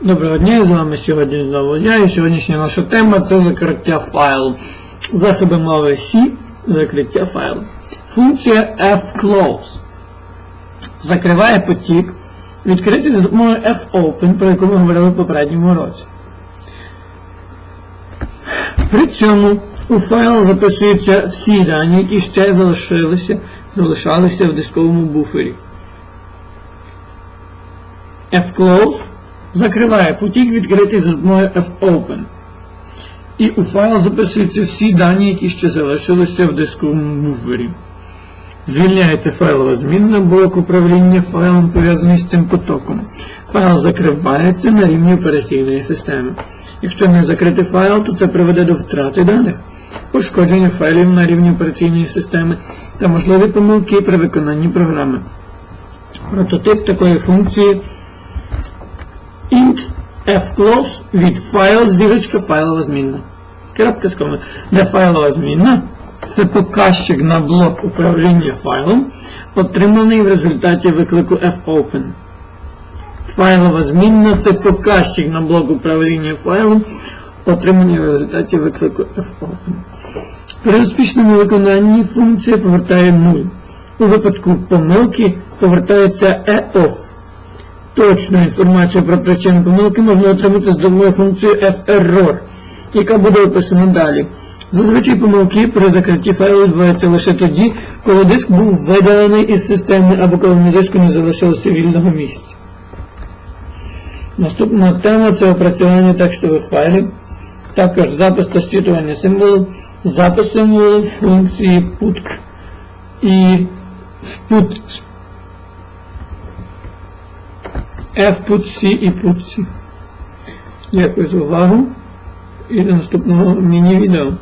Доброго дня, з вами сьогодні знову я і сьогоднішня наша тема це закриття файлу. Засоби мови C, закриття файлу. Функція fclose закриває потік, відкритий за допомогою fopen, про яку ми говорили в попередньому році. При цьому у файл записуються всі дані, які ще залишилися, залишалися в дисковому буфері. fclose закриває потік, відкритий за допомогою fopen. І у файл записуються всі дані, які ще залишилися в дисковому буфері. Звільняється файлова змінна блок управління файлом, пов'язаний з цим потоком. Файл закривається на рівні операційної системи. Якщо не закрити файл, то це приведе до втрати даних, пошкодження файлів на рівні операційної системи та можливі помилки при виконанні програми. Прототип такої функції fclose від файл зірочка файлова змінна. Крапка з коми. Де файлова змінна це показчик на блок управління файлом, отриманий в результаті виклику fopen. Файлова змінна це показчик на блок управління файлом, отриманий в результаті виклику fopen. При успішному виконанні функція повертає 0. У випадку помилки повертається EOF. Точну інформацію про причину помилки можна отримати з допомогою функції ferror, яка буде описана далі. Зазвичай помилки при закритті файлу відбуваються лише тоді, коли диск був видалений із системи або коли на диску не залишилося вільного місця. Наступна тема це опрацювання текстових файлів, також запис та зчитування символів, запис символів функції putk і put fputc і putc. Дякую за увагу і до наступного міні-відео.